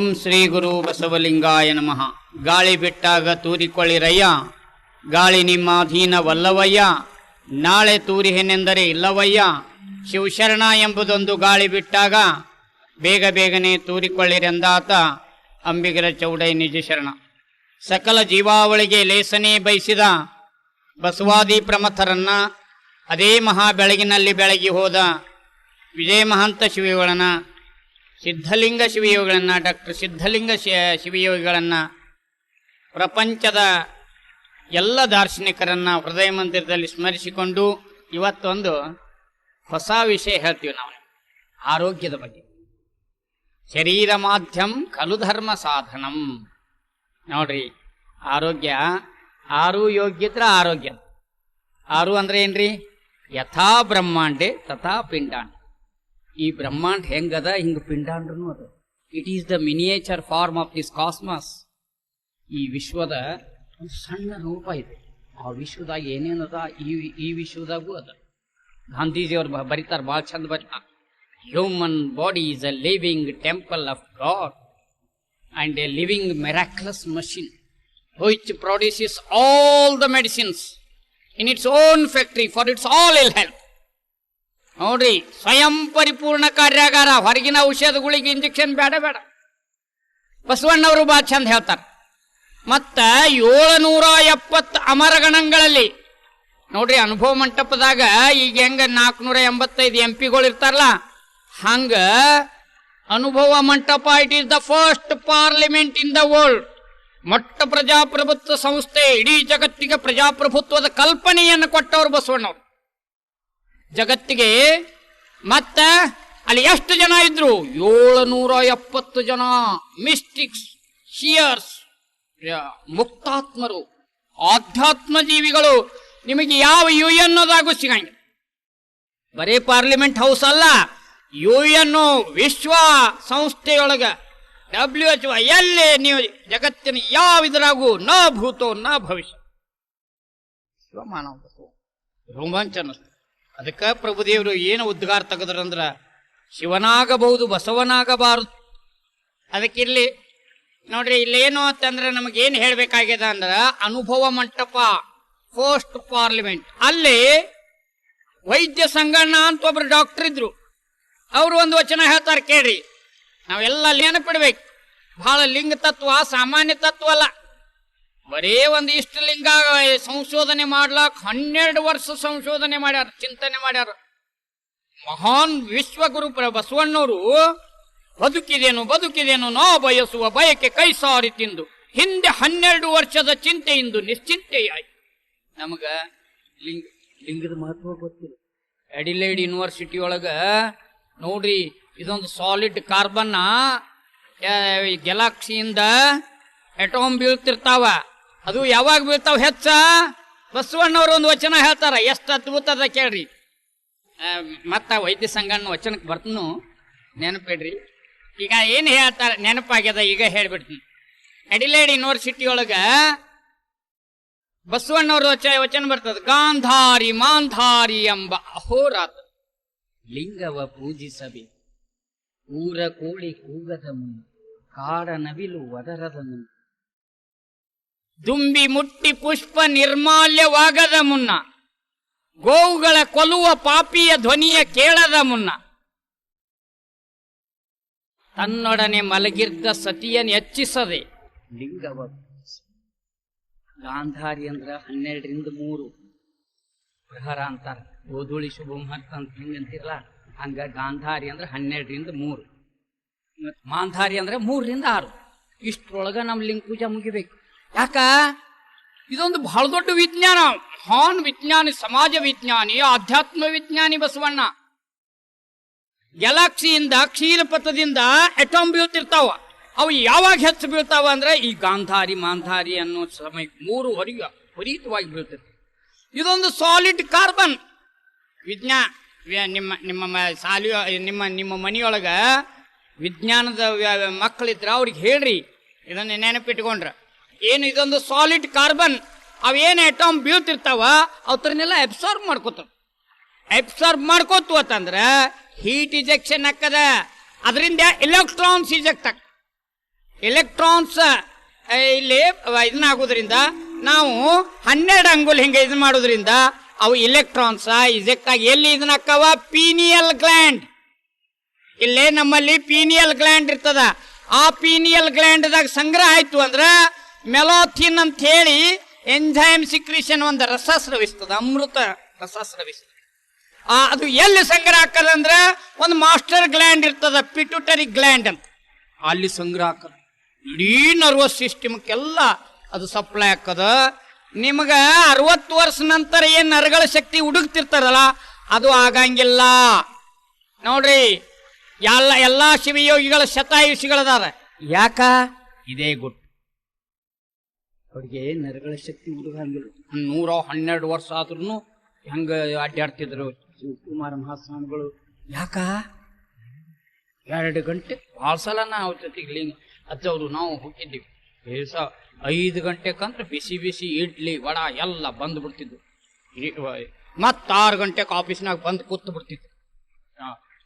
ಓಂ ಶ್ರೀ ಗುರು ಬಸವಲಿಂಗಾಯ ನಮಃ. ಗಾಳಿ ಬಿಟ್ಟಾಗ ತೂರಿಕೊಳ್ಳಿರಯ್ಯ. ಗಾಳಿ ನಿಮ್ಮ ಅಧೀನವಲ್ಲವಯ್ಯ ನಾಳೆ ತೂರಿಹೆನೆಂದರೆ ಇಲ್ಲವಯ್ಯ. ಶಿವಶರಣ ಎಂಬುದೊಂದು ಗಾಳಿ ಬಿಟ್ಟಾಗ ಬೇಗ ಬೇಗನೆ ತೂರಿಕೊಳ್ಳಿರೆಂದಾತ ಅಂಬಿಗರ ಚೌಡೈ ನಿಜ ಶರಣ ಸಕಲ ಜೀವಾವಳಿಗೆ ಲೇಸನೆ ಬಯಸಿದ ಬಸವಾದಿ ಪ್ರಮಥರನ್ನ ಅದೇ ಮಹಾ ಬೆಳಗಿನಲ್ಲಿ ಬೆಳಗಿ ಹೋದ ವಿಜಯ ಮಹಂತ ಶಿವಯೋಗಳನ್ನ ಸಿದ್ಧಲಿಂಗ ಶಿವಯೋಗಿಗಳನ್ನು, ಡಾಕ್ಟರ್ ಸಿದ್ಧಲಿಂಗ ಶಿವಯೋಗಿಗಳನ್ನ, ಪ್ರಪಂಚದ ಎಲ್ಲ ದಾರ್ಶನಿಕರನ್ನು ಹೃದಯ ಮಂದಿರದಲ್ಲಿ ಸ್ಮರಿಸಿಕೊಂಡು ಇವತ್ತೊಂದು ಹೊಸ ವಿಷಯ ಹೇಳ್ತೀವಿ ನಾವು. ಆರೋಗ್ಯದ ಬಗ್ಗೆ. ಶರೀರ ಮಾಧ್ಯಮ ಕಲುಧರ್ಮ ಸಾಧನಂ. ನೋಡ್ರಿ, ಆರೋಗ್ಯ, ಆರು ಯೋಗ್ಯತ್ರ ಆರೋಗ್ಯ. ಆರು ಅಂದ್ರೆ ಏನ್ರಿ? ಯಥಾ ಬ್ರಹ್ಮಾಂಡೆ ತಥಾ ಪಿಂಡಾಂಡ. ಈ ಬ್ರಹ್ಮಾಂಡ ಹೆಂಗದ? ಹಿಂಗ ಪಿಂಡಾಂಡ್ರು ಅದ. It is the miniature form of this cosmos ಈ ವಿಶ್ವದ ಒಂದು ಸಣ್ಣ ರೂಪ ಇದೆ. ಆ ವಿಶ್ವದಾಗ ಏನೇನದ ಈ ಈ ವಿಶ್ವದಾಗೂ ಅದ. ಗಾಂಧೀಜಿಯವ್ರು ಬ- ಬರೀತಾರ ಭಾಳ ಚಂದ ಬರೀತಾರ. Human body is a living temple of God and a living miraculous machine which produces all the medicines in its own factory for its all ill health. ನೋಡ್ರಿ ಸ್ವಯಂ ಪರಿಪೂರ್ಣ ಕಾರ್ಯಾಗಾರ, ಹೊರಗಿನ ಔಷಧಗಳಿಗೆ ಇಂಜೆಕ್ಷನ್ ಬೇಡ ಬೇಡ. ಬಸವಣ್ಣವರು ಬಾ ಚಂದ ಹೇಳ್ತಾರೆ. ಮತ್ತ ಏಳುನೂರ ಎಪ್ಪತ್ತು ಅಮರಗಣಗಳಲ್ಲಿ, ನೋಡ್ರಿ ಅನುಭವ ಮಂಟಪದಾಗ ಈಗ ಹೆಂಗ ನಾಲ್ಕುನೂರ ಎಂಬತ್ತೈದು ಎಂ ಪಿಗಳು ಇರ್ತಾರಲ್ಲ, ಹಂಗ Anubhava Mantapa it is the first parliament in the world. ಮೊಟ್ಟ ಪ್ರಜಾಪ್ರಭುತ್ವ ಸಂಸ್ಥೆ, ಇಡೀ ಜಗತ್ತಿಗೆ ಪ್ರಜಾಪ್ರಭುತ್ವದ ಕಲ್ಪನೆಯನ್ನು ಕೊಟ್ಟವರು ಬಸವಣ್ಣವರು. ಜಗತ್ತಿಗೆ ಮತ್ತ ಅಲ್ಲಿ ಎಷ್ಟು ಜನ ಇದ್ರು? ಏಳುನೂರ ಎಪ್ಪತ್ತು ಜನ ಮಿಸ್ಟಿಕ್ಸ್, ಶಿಯರ್ಸ್ ಮುಕ್ತಾತ್ಮರು, ಆಧ್ಯಾತ್ಮ ಜೀವಿಗಳು. ನಿಮಗೆ ಯಾವ ಯು ಎನ್ನೋದಾಗೂ ಸಿಗಂಗಿಲ್ಲ. ಬರೀ ಪಾರ್ಲಿಮೆಂಟ್ ಹೌಸ್ ಅಲ್ಲ ಯು ಎನ್ ವಿಶ್ವ ಸಂಸ್ಥೆಯೊಳಗ ಡಬ್ಲ್ಯೂ ಎಚ್ ಎಲ್ಲಿ ನೀವು ಜಗತ್ತಿನ ಯಾವ ಇದ್ರಾಗೂ ನ ಭೂತೋ ನ ಭವಿಷ್ಯ. ಶಿವಮಾನವ ಬಸವ. ಅದಕ್ಕೆ ಪ್ರಭುದೇವರು ಏನು ಉದ್ಗಾರ ತೆಗೆದ್ರಂದ್ರ, ಶಿವನಾಗಬಹುದು, ಬಸವನಾಗಬಾರದು. ಅದಕ್ಕಿರ್ಲಿ, ನೋಡ್ರಿ, ಇಲ್ಲೇನು ಅಂತಂದ್ರೆ ನಮಗೇನು ಹೇಳ್ಬೇಕಾಗ್ಯದ ಅಂದ್ರೆ, ಅನುಭವ ಮಂಟಪ ಪೋಸ್ಟ್ ಪಾರ್ಲಿಮೆಂಟ್ ಅಲ್ಲಿ ವೈದ್ಯ ಸಂಗಣ್ಣ ಅಂತ ಒಬ್ರು ಡಾಕ್ಟರ್ ಇದ್ರು. ಅವರು ಒಂದು ವಚನ ಹೇಳ್ತಾರೆ ಕೇಳ್ರಿ. ನಾವೆಲ್ಲ ನೆನಪಿಡ್ಬೇಕು. ಬಹಳ ಲಿಂಗ ತತ್ವ, ಸಾಮಾನ್ಯ ತತ್ವ ಅಲ್ಲ. ಬರೇ ಒಂದು ಇಷ್ಟು ಲಿಂಗ ಸಂಶೋಧನೆ ಮಾಡ್ಲಾಕ್ ಹನ್ನೆರಡು ವರ್ಷ ಸಂಶೋಧನೆ ಮಾಡ್ಯಾರ, ಚಿಂತನೆ ಮಾಡ್ಯಾರ. ಮಹಾನ್ ವಿಶ್ವಗುರು ಬಸವಣ್ಣವರು, ಬದುಕಿದೇನು ಬದುಕಿದೇನು, ನಾ ಬಯಸುವ ಬಯಕೆ ಕೈ ಸಾರಿ ತಿಂದು, ಹಿಂದೆ ಹನ್ನೆರಡು ವರ್ಷದ ಚಿಂತೆಯಿಂದ ನಿಶ್ಚಿಂತೆಯಾಯ್ ನಮಗ ಲಿಂಗ, ಲಿಂಗದ ಮಹತ್ವ ಗೊತ್ತಿಲ್ಲ. ಅಡಿಲೇಡ್ ಯೂನಿವರ್ಸಿಟಿ ಒಳಗ, ನೋಡ್ರಿ, ಇದೊಂದು ಸಾಲಿಡ್ ಕಾರ್ಬನ್ನ ಗೆಲಾಕ್ಸಿಯಿಂದ ಎಟೋಮ್ ಬೀಳ್ತಿರ್ತಾವ. ಅದು ಯಾವಾಗ ಬೀಳ್ತಾವ ಹೆಚ್ಚ? ಬಸವಣ್ಣವ್ರು ಒಂದು ವಚನ ಹೇಳ್ತಾರ, ಎಷ್ಟು ಅದ್ಭುತ ಅದ ಕೇಳ್ರಿ. ಮತ್ತ ವೈದ್ಯ ಸಂಘನ ವಚನಕ್ಕೆ ಬರ್ತನು ನೆನಪಿಡ್ರಿ. ಈಗ ಏನು ಹೇಳ್ತಾರ, ನೆನಪಾಗ್ಯದ ಈಗ ಹೇಳ್ಬಿಡ್ತೀನಿ. ಅಡಿಲೇಡ್ ಯೂನಿವರ್ಸಿಟಿ ಒಳಗ ಬಸವಣ್ಣವ್ರ ವಚ ವಚನ ಬರ್ತದ, ಗಾಂಧಾರಿ ಮಾಂಧಾರಿ ಎಂಬ ಅಹೋರಾತ. ಲಿಂಗವ ಪೂಜಿಸಬೇಕು ಊರ ಕೋಳಿ ಕೂಗದ ಮುನ್ನ, ಕಾಡ ನವಿಲು ಒದರದ ಮುನ್ನ. ದುಂಬಿ ಮುಟ್ಟಿ ಪುಷ್ಪ ನಿರ್ಮಾಲ್ಯವಾಗದ ಮುನ್ನ, ಗೋವುಗಳ ಕೊಲುವ ಪಾಪಿಯ ಧ್ವನಿಯ ಕೇಳದ ಮುನ್ನ. ತನ್ನೊಡನೆ ಮಲಗಿರ್ದ ಸತಿಯನ್ನು ಹೆಚ್ಚಿಸದೆ ಲಿಂಗವ. ಗಾಂಧಾರಿ ಅಂದ್ರ ಹನ್ನೆರಡರಿಂದ ಮೂರು. ಪ್ರಹರ ಅಂತಾರ, ಗೋಧೂಳಿ ಶುಭ ಮಹತ್ ಅಂತ ಹಿಂಗ ಅಂತಿರಲ್ಲ? ಹಂಗ ಗಾಂಧಾರಿ ಅಂದ್ರೆ ಹನ್ನೆರಡರಿಂದ ಮೂರು. ಮಾಂಧಾರಿ ಅಂದ್ರೆ ಮೂರರಿಂದ ಆರು. ಇಷ್ಟರೊಳಗ ನಮ್ಮ ಲಿಂಗ ಪೂಜೆ ಮುಗಿಬೇಕು. ಯಾಕ? ಇದೊಂದು ಬಹಳ ದೊಡ್ಡ ವಿಜ್ಞಾನ. ಹಾನ್ ವಿಜ್ಞಾನಿ, ಸಮಾಜ ವಿಜ್ಞಾನಿ, ಆಧ್ಯಾತ್ಮ ವಿಜ್ಞಾನಿ ಬಸವಣ್ಣ. ಗ್ಯಾಲಾಕ್ಸಿಯಿಂದ ಕ್ಷೀರಪಥದಿಂದ ಅಟೋಮ್ ಬೀಳ್ತಿರ್ತಾವ. ಅವು ಯಾವಾಗ ಹೆಚ್ಚು ಬೀಳ್ತಾವ ಅಂದ್ರೆ ಈ ಗಾಂಧಾರಿ, ಮಾಂಧಾರಿ ಅನ್ನೋ ಸಮಯ ಮೂರು ಹೊರಗೆ ವಿಪರೀತವಾಗಿ ಬೀಳ್ತಿರ್ತಾವ. ಇದೊಂದು ಸಾಲಿಡ್ ಕಾರ್ಬನ್ ವಿಜ್ಞಾ ನಿಮ್ಮ ನಿಮ್ಮ ಸಾಲಿ ನಿಮ್ಮ ನಿಮ್ಮ ಮನೆಯೊಳಗ ವಿಜ್ಞಾನದ ಮಕ್ಕಳಿದ್ರ ಅವ್ರಿಗೆ ಹೇಳ್ರಿ. ಇದನ್ನ ನೆನಪಿಟ್ಕೊಂಡ್ರ. ಏನು ಇದೊಂದು ಸಾಲಿಡ್ ಕಾರ್ಬನ್ ಅವೇನು ಐಟಮ್ ಬೀಳ್ತಿರ್ತಾವ ಅವತ್ರನ್ನೆಲ್ಲ ಅಬ್ಸಾರ್ಬ್ ಮಾಡ್ಕೋತಾವ. ಅಬ್ಸಾರ್ಬ್ ಮಾಡ್ಕೋತು ಅಂತಂದ್ರೆ ಹೀಟ್ ಇಜೆಕ್ಷನ್ ಹಾಕದ ಅದರಿಂದ ಎಲೆಕ್ಟ್ರಾನ್ಸ್ ಇಜೆಕ್ಟ್ ಆಗ ಎಲೆಕ್ಟ್ರಾನ್ಸ್ ಇಲ್ಲಿ ಇದನ್ನ ಆಗೋದ್ರಿಂದ ನಾವು ಹನ್ನೆರಡು ಅಂಗುಲ್ ಹಿಂಗೆ ಇದು ಮಾಡೋದ್ರಿಂದ ಅವು ಇಲೆಕ್ಟ್ರಾನ್ಸ್ ಇಜೆಕ್ಟ್ ಆಗಿ ಎಲ್ಲಿ ಇದನ್ನ ಹಾಕವ? ಪೀನಿಯಲ್ ಗ್ಲ್ಯಾಂಡ್ ಇಲ್ಲೇ ನಮ್ಮಲ್ಲಿ ಪೀನಿಯಲ್ ಗ್ಲ್ಯಾಂಡ್ ಇರ್ತದ. ಆ ಪೀನಿಯಲ್ ಗ್ಲ್ಯಾಂಡ್ದಾಗ ಸಂಗ್ರಹ ಆಯ್ತು ಅಂದ್ರ ಮೆಲೋಥಿನ್ ಅಂತ ಹೇಳಿ ಎಂಜೈಮ್ ಸಿಕ್ರಿಷನ್ ಒಂದು ರಸ ಸ್ರವಿಸ್ತದೆ ಅಮೃತ ರಸ ಸ್ರವಿಸ್ತದೆ ಆ, ಅದು ಎಲ್ಲಿ ಸಂಗ್ರಹ ಆಕ್ಕದಂದ್ರ ಒಂದು ಮಾಸ್ಟರ್ ಗ್ಲ್ಯಾಂಡ್ ಇರ್ತದ ಪಿಟುಟರಿ ಗ್ಲ್ಯಾಂಡ್ ಅಂತ. ಅಲ್ಲಿ ಸಂಗ್ರಹ ಆಕ್ಕದ ಇಡೀ ನರ್ವಸ್ ಸಿಸ್ಟಮ್ಗೆಲ್ಲ ಅದು ಸಪ್ಲೈ ಹಾಕದ. ನಿಮಗೆ ಅರವತ್ತು ವರ್ಷ ನಂತರ ಏನು ನರಗಳ ಶಕ್ತಿ ಹುಡುಕ್ತಿರ್ತಾರಲ್ಲ, ಅದು ಆಗಂಗಿಲ್ಲ. ನೋಡ್ರಿ, ಎಲ್ಲ, ಎಲ್ಲಾ ಶಿವಯೋಗಿಗಳ ಶತಾಯುಷಿಗಳದಾರ. ಯಾಕ? ಇದೇ ಗುಟ್ಟು ಅವ್ರಿಗೆ ನರಗಳ ಶಕ್ತಿ ಹುಡುಗಂಗಿಲ್ಲ ನೂರ ಹನ್ನೆರಡು ವರ್ಷ ಆದ್ರೂ ಹೆಂಗ ಅಡ್ಡಾಡ್ತಿದ್ರು ಶಿವಕುಮಾರ ಮಹಾಸ್ವಾಮಿಗಳು. ಯಾಕ? ಎರಡು ಗಂಟೆ? ಭಾಳ ಸಲ ನಾವು ಜೊತೆಗೆ ಲಿಂಗ ಅಜ್ಜವ್ರು ನಾವು ಹೋಗಿದ್ದೀವಿ. ದಿವಸ ಐದು ಗಂಟೆಕಂದ್ರೆ ಬಿಸಿ ಬಿಸಿ ಇಡ್ಲಿ, ವಡ ಎಲ್ಲ ಬಂದು ಬಿಡ್ತಿದ್ವು ಮತ್ತೆ ಆರು ಗಂಟೆಗೆ ಆಫೀಸ್ನಾಗ ಬಂದು ಕೂತು ಬಿಡ್ತಿದ್ವು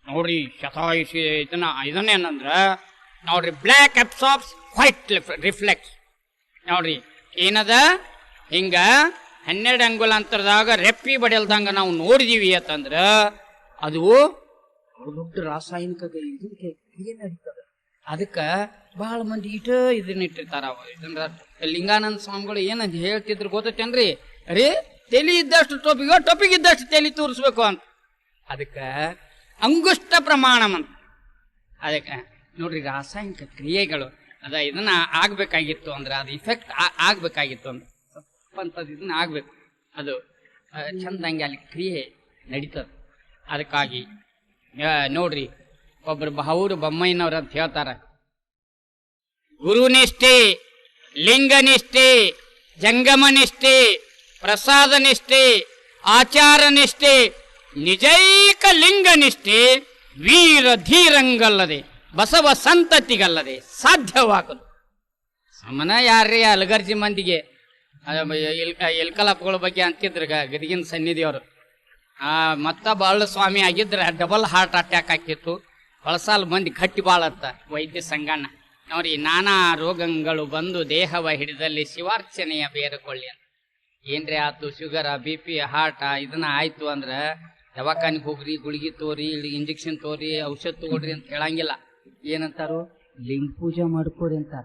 ನೋಡ್ರಿ ಶತಾಯುಷಿ ಇದನ್ನ, ಇದನ್ನೇನಂದ್ರ, ನೋಡ್ರಿ ಬ್ಲ್ಯಾಕ್ ಎಪ್ಸಾಪ್ಸ್ ವೈಟ್ ರಿಫ್ಲೆಕ್ಸ್. ನೋಡ್ರಿ ಏನದ? ಹಿಂಗ ಹನ್ನೆರಡು ಅಂಗುಲ ಅಂತರದಾಗ ರೆಪ್ಪಿ ಬಡಿಯಲ್ದಂಗ ನಾವು ನೋಡಿದೀವಿ ಅಂತಂದ್ರ ಅದು ದೊಡ್ಡ ರಾಸಾಯನಿಕ ಅದಕ್ಕ ಬಹಳ ಮಂದಿ ಇಟ ಇದನ್ನ ಇಟ್ಟಿರ್ತಾರ ಇದನ್ನ ಲಿಂಗಾನಂದ ಸ್ವಾಮಿಗಳು ಏನಂತ ಹೇಳ್ತಿದ್ರು ಗೊತ್ತೇನ್ರಿ ಅರೇ ತೆಲಿ ಇದ್ದಷ್ಟು ಟೊಪಿಗ ಟೊಪಿಗೆ ಇದ್ದಷ್ಟು ತಲೆ ತೋರಿಸ್ಬೇಕು ಅಂತ. ಅದಕ್ಕ ಅಂಗುಷ್ಟ ಪ್ರಮಾಣಮಂತ. ಅದಕ್ಕೆ ನೋಡ್ರಿ ರಾಸಾಯನಿಕ ಕ್ರಿಯೆಗಳು. ಅದ ಇದನ್ನ ಆಗ್ಬೇಕಾಗಿತ್ತು ಅಂದ್ರೆ ಅದು ಇಫೆಕ್ಟ್ ಆಗ್ಬೇಕಾಗಿತ್ತು ಅಂದ್ರೆ ಸ್ವಲ್ಪಂತದ್ದು ಇದನ್ನ ಆಗ್ಬೇಕು. ಅದು ಚಂದಂಗೆ ಅಲ್ಲಿ ಕ್ರಿಯೆ ನಡೀತದೆ. ಅದಕ್ಕಾಗಿ ನೋಡ್ರಿ, ಒಬ್ರು ಅವರು ಬೊಮ್ಮಯ್ಯನವ್ರು ಅಂತ ಹೇಳ್ತಾರೆ. ಗುರುನಿಷ್ಠೆ, ಲಿಂಗನಿಷ್ಠೆ, ಜಂಗಮನಿಷ್ಠೆ, ಪ್ರಸಾದನಿಷ್ಠೆ, ಆಚಾರನಿಷ್ಠೆ, ನಿಜೈಕ ಲಿಂಗನಿಷ್ಠೆ, ವೀರ ಧೀರಂಗಲ್ಲದೆ. ಬಸವ ಸಂತತಿಗಲ್ಲದೆ ಸಾಧ್ಯವಾಗದು. ಸಮನ ಯಾರ್ರಿ ಅಲಗರ್ಜಿ ಮಂದಿಗೆ? ಇಲ್ಕಲಪ್ಪಗಳ ಬಗ್ಗೆ ಅಂತಿದ್ರು ಗದಗಿನ ಸನ್ನಿಧಿಯವರು. ಮತ್ತ ಬಾಳ ಸ್ವಾಮಿ ಆಗಿದ್ರೆ ಡಬಲ್ ಹಾರ್ಟ್ ಅಟ್ಯಾಕ್ ಆಕಿತ್ತು ಹೊಳಸಾಲ್ ಮಂದಿ ಗಟ್ಟಿ ಬಾಳತ್ತ ವೈದ್ಯ ಸಂಗಣ್ಣ. ನೋಡಿ ನಾನಾ ರೋಗಗಳು ಬಂದು ದೇಹವ ಹಿಡಿದಲ್ಲಿ ಶಿವಾರ್ಚನೆಯ ಬೇರುಕೊಳ್ಳಿ ಅಂತ. ಏನ್ರಿ ಆತು? ಶುಗರ, ಬಿ ಪಿ ಹಾರ್ಟ್ ಇದನ್ನ ಆಯ್ತು ಅಂದ್ರೆ ದವಾಖಾನಿಗೆ ಹೋಗ್ರಿ, ಗುಳಿಗೆ ತೋರಿ ಇಂಜೆಕ್ಷನ್ ತೋರಿ, ಔಷಧ ತಗೊಳ್ರಿ ಅಂತ ಹೇಳಂಗಿಲ್ಲ. ಏನಂತಾರು? ಲಿಂಗ ಪೂಜೆ ಮಾಡ್ಕೊಡಿ ಅಂತಾರ.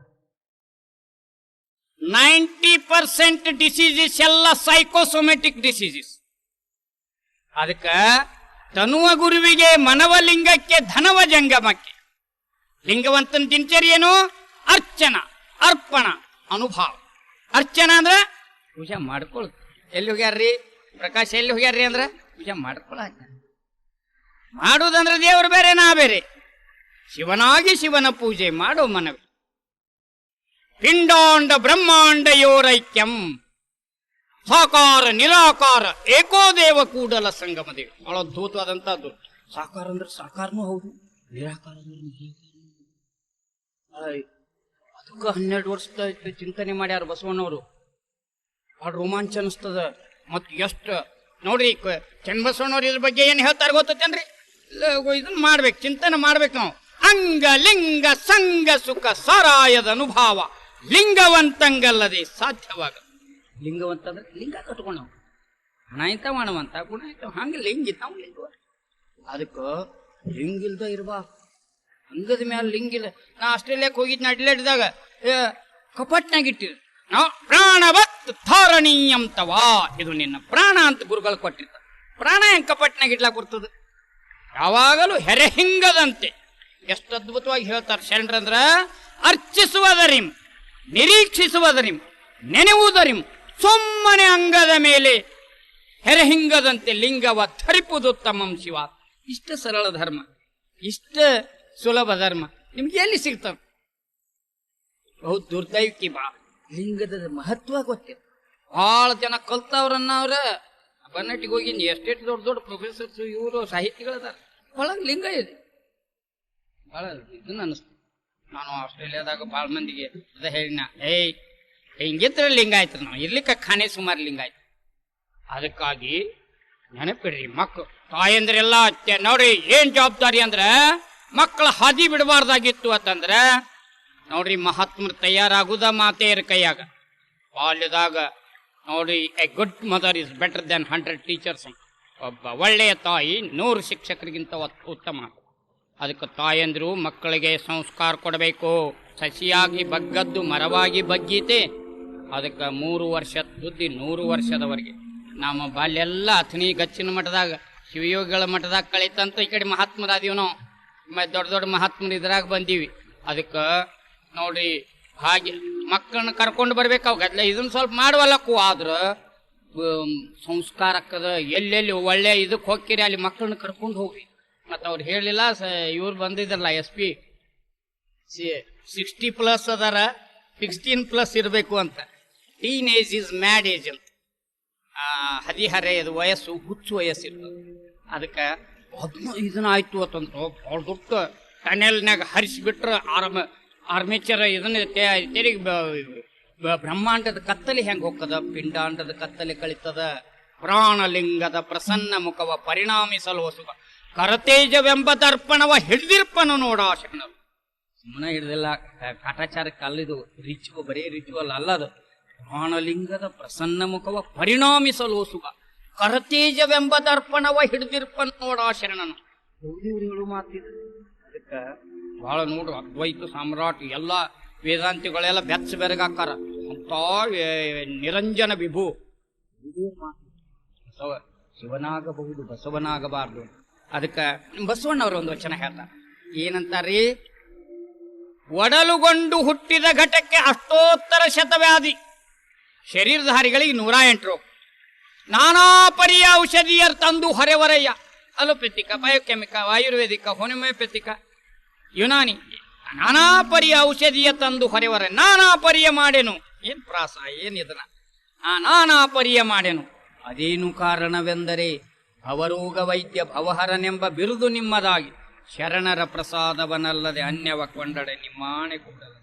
ನೈಂಟಿ ಪರ್ಸೆಂಟ್ ಡಿಸೀಸಸ್ ಎಲ್ಲ ಸೈಕೋಸೊಮೆಟಿಕ್ ಡಿಸೀಸಸ್ ಅದಕ್ಕ ತನುವ ಗುರುವಿಗೆ ಮನವ ಲಿಂಗಕ್ಕೆ ಧನವ ಜಂಗಮಕ್ಕೆ. ಲಿಂಗವಂತನ ದಿನಚರಿಯೇನು ಅರ್ಚನ, ಅರ್ಪಣ, ಅನುಭವ. ಅರ್ಚನ ಅಂದ್ರೆ ಪೂಜೆ ಮಾಡ್ಕೊಳ್ ಎಲ್ಲಿ ಹೋಗ್ಯಾರ್ರಿ? ಪ್ರಕಾಶ ಎಲ್ಲಿ ಹೋಗ್ಯಾರ್ರಿ ಅಂದ್ರೆ ಪೂಜೆ ಮಾಡ್ಕೊಳ ಮಾಡುದಂದ್ರೆ ದೇವರು ಬೇರೆ, ನಾ ಬೇರೆ. ಶಿವನಾಗಿ ಶಿವನ ಪೂಜೆ ಮಾಡೋ ಮನವಿ. ಪಿಂಡಾಂಡ ಬ್ರಹ್ಮಾಂಡ ಯೋರೈಕ್ಯಂ ಸಾಕಾರ ನಿರಾಕಾರ ಏಕೋದೇವ ಕೂಡಲ ಸಂಗಮ ದೇವ ಬಹಳ ಅದ್ಭುತವಾದಂತಹದ್ದು ಸಾಕಾರ ಅಂದ್ರೆ ಸಾಕಾರನೂ ಹೌದು, ನಿರಾಕಾರ ಅದಕ್ಕ ಹನ್ನೆರಡು ವರ್ಷದ ಚಿಂತನೆ ಮಾಡ್ಯಾರ ಬಸವಣ್ಣವರು. ಬಹಳ ರೋಮಾಂಚ ಅನಿಸ್ತದ. ಮತ್ ಎಷ್ಟು, ನೋಡ್ರಿ ಚನ್ನಬಸವಣ್ಣವ್ರ ಇದ್ರ ಬಗ್ಗೆ ಏನ್ ಹೇಳ್ತಾರೆ ಗೊತ್ತೇನ್ರಿ ಇದನ್ನ ಮಾಡ್ಬೇಕು, ಚಿಂತನೆ ಮಾಡ್ಬೇಕು ನಾವು. ಅಂಗ ಲಿಂಗ ಸಂಗ ಸುಖ ಸಾರಾಯದ ಅನುಭವ. ಲಿಂಗವಂತಂಗಲ್ಲದೆ ಸಾಧ್ಯವಾಗ ಲಿಂಗವಂತ ಅಂದ್ರೆ ಲಿಂಗ ಕಟ್ಕೊಂಡವ್. ಹಣ ಇಂತ ಮಾಡವಂತ, ಗುಣ ಇಂತ, ಹಂಗ ಲಿಂಗ ಇದ್ದಾವ ಲಿಂಗ ಅದಕ್ಕ ಲಿಂಗ ಇಲ್ದ ಇರ್ಬಾ. ಅಂಗದ ಮ್ಯಾಲ ಲಿಂಗ ಇಲ್ಲ. ನಾ ಆಸ್ಟ್ರೇಲಿಯಾಕ್ ಹೋಗಿದ್ ಅಡ್ಲೇಟ್ದಾಗ ಕಪಟ್ನಾಗ ಇಟ್ಟಿರು. ನಾವು ಪ್ರಾಣವತ್ ಧಾರಣೀಯಂತವಾ ಇದು ನಿನ್ನ ಪ್ರಾಣ ಅಂತ ಗುರುಗಳು ಕೊಟ್ಟಿರ್ತ ಪ್ರಾಣ ಹೆಂಗ್ ಕಪಟ್ನಾಗ ಬರ್ತದ? ಯಾವಾಗಲೂ ಹೆರೆಹಿಂಗದಂತೆ ಎಷ್ಟು ಅದ್ಭುತವಾಗಿ ಹೇಳ್ತಾರೆ ಶರಣರಂದ್ರ ಅರ್ಚಿಸುವುದರಿಂ, ನಿರೀಕ್ಷಿಸುವುದರಿಂ, ನೆನೆಯುವುದರಿಂ, ಸುಮ್ಮನೆ ಅಂಗದ ಮೇಲೆ ಹೆರೆಹಿಂಗದಂತೆ ಲಿಂಗವ ಧರಿಪುದು ತಮ್ಮಂ ಶಿವ. ಇಷ್ಟ ಸರಳ ಧರ್ಮ, ಇಷ್ಟ ಸುಲಭ ಧರ್ಮ, ನಿಮ್ಗೆ ಎಲ್ಲಿ ಸಿಗ್ತಾವ? ಬಹು ದುರ್ದೈವಿಕಿ ಬಾ ಲಿಂಗದ ಮಹತ್ವ ಗೊತ್ತಿಲ್ಲ. ಭಾಳ ಜನ ಕಲ್ತವ್ರನ್ನ ಅವ್ರ ಬನ್ನಟ್ಟಿಗೆ ಹೋಗಿ, ಎಷ್ಟೆಷ್ಟು ದೊಡ್ಡ ದೊಡ್ಡ ಪ್ರೊಫೆಸರ್ಸ್ ಇವರು ಸಾಹಿತಿಗಳದಾರ. ಒಳಗೆ ಲಿಂಗ ಇದೆ. ಭಾಳ ಇದನ್ನ ಅನಿಸ್ತು ನಾನು ಆಸ್ಟ್ರೇಲಿಯಾದಾಗ ಭಾಳ ಮಂದಿಗೆ ಅದ ಹೇಳಿನ ಏಯ್, ಹಿಂಗಿದ್ರೆ ಲಿಂಗ ಆಯ್ತು ನಾವು? ಇರ್ಲಿಕ್ಕೆ ಖಾನೆ ಸುಮಾರು ಲಿಂಗ ಆಯ್ತು ಅದಕ್ಕಾಗಿ ನೆನಪಿಡ್ರಿ ಮಕ್ಕಳು ತಾಯಂದ್ರೆಲ್ಲ ನೋಡ್ರಿ, ಏನ್ ಜವಾಬ್ದಾರಿ ಅಂದ್ರೆ ಮಕ್ಕಳ ಹಾದಿ ಬಿಡಬಾರ್ದಾಗಿತ್ತು ಅಂತಂದ್ರೆ, ನೋಡ್ರಿ, ಮಹಾತ್ಮರು ತಯಾರಾಗುದ ಮಾತೆಯರ ಕೈಯಾಗ. ಬಾಲ್ಯದಾಗ, ನೋಡ್ರಿ a good mother is better than hundred teachers ಒಬ್ಬ ಒಳ್ಳೆಯ ತಾಯಿ ನೂರು ಶಿಕ್ಷಕರಿಗಿಂತ ಉತ್ತಮ. ಅದಕ್ಕೆ ತಾಯಂದಿರು ಮಕ್ಕಳಿಗೆ ಸಂಸ್ಕಾರ ಕೊಡಬೇಕು. ಸಸಿಯಾಗಿ ಬಗ್ಗದ್ದು ಮರವಾಗಿ ಬಗ್ಗೀತೆ. ಅದಕ್ಕೆ ಮೂರು ವರ್ಷ ಬುದ್ಧಿ ನೂರು ವರ್ಷದವರೆಗೆ. ನಮ್ಮ ಬಾಲ್ಯ ಎಲ್ಲ ಅಥಣಿ ಗಚ್ಚಿನ ಮಠದಾಗ, ಶಿವಯೋಗಿಗಳ ಮಠದಾಗ ಕಳೀತಂತ ಈ ಕಡೆ ಮಹಾತ್ಮರಾದೀವಿ ನಾವು. ಮತ್ತೆ ದೊಡ್ಡ ದೊಡ್ಡ ಮಹಾತ್ಮರು ಇದ್ರಾಗ ಬಂದೀವಿ. ಅದಕ್ಕೆ ನೋಡ್ರಿ ಹಾಗೆ ಮಕ್ಕಳನ್ನ ಕರ್ಕೊಂಡು ಬರ್ಬೇಕು ಅವ್ ಇದನ್ನ ಸ್ವಲ್ಪ ಮಾಡುವಲ್ಲಕ್ಕೂ ಆದ್ರೆ ಸಂಸ್ಕಾರಕ್ಕದ ಎಲ್ಲೆಲ್ಲಿ ಒಳ್ಳೆ ಇದಕ್ಕೆ ಹೋಗ್ತೀರಿ ಅಲ್ಲಿ ಮಕ್ಕಳನ್ನ ಕರ್ಕೊಂಡು ಹೋಗ್ರಿ. ಮತ್ತು ಅವ್ರು ಹೇಳಿಲ್ಲ ಇವ್ರು ಬಂದಿದ್ರಲ್ಲ ಎಸ್ ಪಿ ಸಿಕ್ಸ್ಟಿ ಪ್ಲಸ್ ಅದಾರ ಸಿಕ್ಸ್ಟೀನ್ ಪ್ಲಸ್ ಇರಬೇಕು ಅಂತ. Teenage is mad age ಅಂತ ಹದಿಹರೆಯದು ವಯಸ್ಸು, ಹುಚ್ಚು ವಯಸ್ಸು ಇರ್ತದೆ. ಅದಕ್ಕೆ ಹದಿನೈದು ಇದನ್ನಾಯ್ತು ಅಂತಂದ್ರು, ಭಾಳ ದೊಡ್ಡ ಟನೆಲ್ನಾಗ ಹರಿಸಿಬಿಟ್ರೆ ಆರ್ಮ, ಆರ್ಮೇಚರ್ ಇದನ್ನ ತೆರಿಗೆ ಬ್ರಹ್ಮಾಂಡದ ಕತ್ತಲೆ ಹೆಂಗೆ ಹೋಗ್ತದ? ಪಿಂಡಾಂಡದ ಕತ್ತಲೆ ಕಳಿತದ, ಪ್ರಾಣಲಿಂಗದ ಪ್ರಸನ್ನ ಮುಖವ ಪರಿಣಾಮಿಸಲು ಹೊಸುವ ಕರತೇಜವೆಂಬ ದರ್ಪಣವ ಹಿಡಿದಿರ್ಪನು ನೋಡ ಶರಣರು. ಸುಮ್ಮನೆ ಹಿಡ್ದಿಲ್ಲ. ಕ- ಕಾಟಾಚಾರಕ್ಕೆ ಅಲ್ಲಿದು ಬರೇ ರಿಚುವಲ್ ಅಲ್ಲದು ಪ್ರಾಣಲಿಂಗದ ಪ್ರಸನ್ನ ಮುಖವ ಪರಿಣಾಮಿಸಲು ಸುಖ. ಕರತೇಜವೆಂಬ ದರ್ಪಣವ ಹಿಡಿದಿರ್ಪನ್ ನೋಡ ಶರಣನು. ಹೇಳು ಮಾತಿದ್ರು. ಅದಕ್ಕೆ ಬಹಳ ನೋಡು ಅದ್ವೈತ ಸಾಮ್ರಾಟ್ ಎಲ್ಲ ವೇದಾಂತಿಗಳೆಲ್ಲ ಬೆಚ್ಚ ಬೆರಗಾಕಾರ ಅಂತ ನಿರಂಜನ ವಿಭು. ಇದು ಮಾತು. ಬಸವ ಶಿವನಾಗಬಹುದು ಬಸವನಾಗಬಾರ್ದು. ಅದಕ್ಕೆ ಬಸವಣ್ಣವ್ರ ಒಂದು ವಚನ ಹೇಳ್ತಾರೆ. ಏನಂತಾರೀ? ಒಡಲುಗೊಂಡು ಹುಟ್ಟಿದ ಘಟಕ್ಕೆ ಅಷ್ಟೋತ್ತರ ಶತವ್ಯಾಧಿ. ಶರೀರಧಾರಿಗಳಿಗೆ ನೂರ ಎಂಟು ನಾನಾ ಪರಿಯ ಔಷಧಿಯ ತಂದು ಹೊರೆವರಯ್ಯ ಅಲೋಪೆಥಿಕ ಬಯೋಕೆಮಿಕ, ಆಯುರ್ವೇದಿಕ, ಹೋಮಿಯೋಪೆಥಿಕ. ಯುನಾನಿ, ನಾನಾ ಪರಿಯ ಔಷಧಿಯ ತಂದು ಹೊರೆವರ ನಾನಾ ಪರಿಯ ಮಾಡೆನು? ಏನ್ ಪ್ರಾಸ, ಏನು ಇದನ್ನ ಆ ನಾನಾ ಪರಿಯ ಮಾಡೆನು? ಅದೇನು ಕಾರಣವೆಂದರೆ ಭವರೋಗ ವೈದ್ಯ ಭವಹರನೆಂಬ ಬಿರುದು ನಿಮ್ಮದಾಗಿ. ಶರಣರ ಪ್ರಸಾದವನಲ್ಲದೆ ಅನ್ಯವ ಕೊಂಡಡೆ ನಿಮ್ಮಾಣೆ ಕೂಡಲ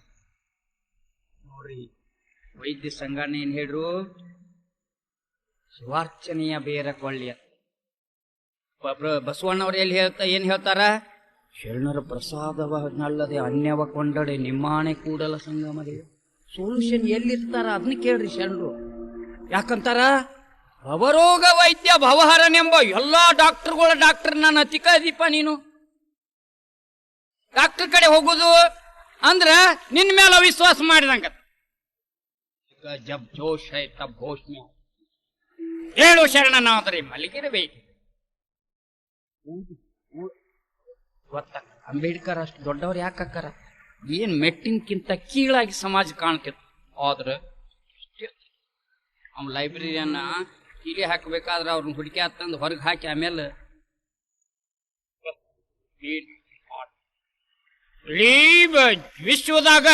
ನೋಡ್ರಿ ವೈದ್ಯ ಸಂಘಟನೆ ಏನ್ ಹೇಳ್ರು? ಶಿವಾರ್ಚನೆಯ ಬೇರ ಕೊಳ್ಳಿಯ. ಬಸವಣ್ಣವ್ರು ಎಲ್ಲಿ ಹೇಳ್ತಾ, ಏನ್ ಹೇಳ್ತಾರ? ಶರಣರ ಪ್ರಸಾದವನಲ್ಲದೆ ಅನ್ಯವ ಕೊಂಡಡೆ ನಿಮ್ಮಾಣೆ ಕೂಡಲ ಸಂಗಮದೇ ಸೊಲ್ಯೂಷನ್ ಎಲ್ಲಿರ್ತಾರ ಅದನ್ನ ಕೇಳ್ರಿ ಶರಣರು. ಯಾಕಂತಾರ? ಭವರೋಗ ವೈದ್ಯ ಭವಹರನೆಂಬ ಎಲ್ಲಾ ಡಾಕ್ಟರ್ಗಳ ಡಾಕ್ಟರ್ ನಾನು ಅತಿಕ ದೀಪ ನೀನು. ಡಾಕ್ಟರ್ ಕಡೆ ಹೋಗುದು ಅಂದ್ರ ನಿನ್ ಮೇಲೆ ವಿಶ್ವಾಸ ಮಾಡಿದಂಗ. ಜಬ್ ಜೋಶ್ ತಬ್ ಘೋಷ್. ಹೇಳು ಶರಣನಾದರೆ ಮಲಗಿರಬೇಕು. ಗೊತ್ತ ಅಂಬೇಡ್ಕರ್ ಅಷ್ಟು ದೊಡ್ಡವ್ರು ಯಾಕೆ ಅಕ್ಕಾರ? ಏನ್ ಮೆಟ್ಟಿನ್ಕಿಂತ ಕೀಳಾಗಿ ಸಮಾಜ ಕಾಣ್ತಿತ್ತು. ಆದ್ರೆ ಅವ್ನ ಲೈಬ್ರರಿಯನ್ನ ಕೀಲಿ ಹಾಕಬೇಕಾದ್ರೆ ಅವ್ರನ್ನ ಹುಡುಕಿ ತಂದು ಹೊರಗೆ ಹಾಕಿ ಆಮೇಲೆ ವಿಶ್ವದಾಗ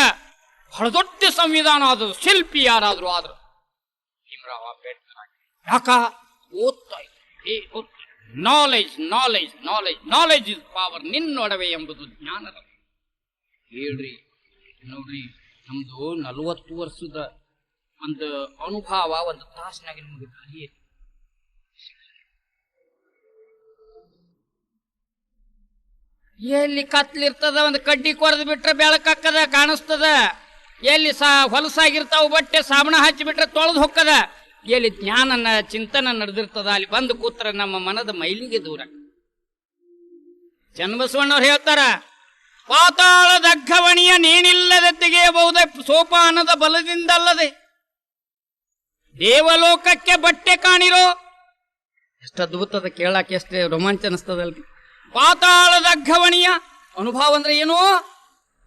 ಬಹಳ ದೊಡ್ಡ ಸಂವಿಧಾನ ಅದು. ಶಿಲ್ಪಿ ಯಾರಾದ್ರೂ ಆದ್ರು. ಭೀಮರಾವ್ ಅಂಬೇಡ್ಕರ್. ಯಾಕ? ಓದ್ತಾ knowledge knowledge knowledge knowledge is power ನಿನ್ನೊಡವೆ ಎಂಬುದು ಜ್ಞಾನದ ಹೇಳ್ರಿ, ನೋಡ್ರಿ, ನಮ್ದು ನಲವತ್ತು ವರ್ಷದ ಒಂದು ಅನುಭವ ಒಂದು ತಾಸಿನಾಗ ನಿಮಗೆ ಎಲ್ಲಿ ಕತ್ಲಿರ್ತದ, ಒಂದು ಕಡ್ಡಿ ಕೊರೆದು ಬಿಟ್ರೆ ಬೆಳಕಕ್ಕದ ಕಾಣಿಸ್ತದ. ಎಲ್ಲಿ ಸಾ ಹೊಲಸಾಗಿರ್ತಾವ ಬಟ್ಟೆ ಸಾಬಣ ಹಚ್ಚಿ ಬಿಟ್ರೆ ತೊಳೆದು ಹೊಕ್ಕದ. ಎಲ್ಲಿ ಜ್ಞಾನನ, ಚಿಂತನ ನಡೆದಿರ್ತದ, ಅಲ್ಲಿ ಬಂದು ಕೂತ್ರ ನಮ್ಮ ಮನದ ಮೈಲಿಗೆ ದೂರ. ಚನ್ನಬಸವಣ್ಣವ್ರು ಹೇಳ್ತಾರ, ಪಾತಾಳ ದಗ್ಗವಣಿಯ ನೀನಿಲ್ಲದೆ ತೆಗೆಯಬಹುದೇ ಸೋಪಾನದ ಬಲದಿಂದಲ್ಲದೆ. ದೇವಲೋಕಕ್ಕೆ ಬಟ್ಟೆ ಕಾಣಿರೋ. ಎಷ್ಟು ಅದ್ಭುತದ ಕೇಳಕ್ಕೆ, ಎಷ್ಟು ರೋಮಾಂಚ ಅನಿಸ್ತದಲ್ರಿ ಪಾತಾಳದ ಘವಣಿಯ ಅನುಭವ ಅಂದ್ರೆ ಏನು?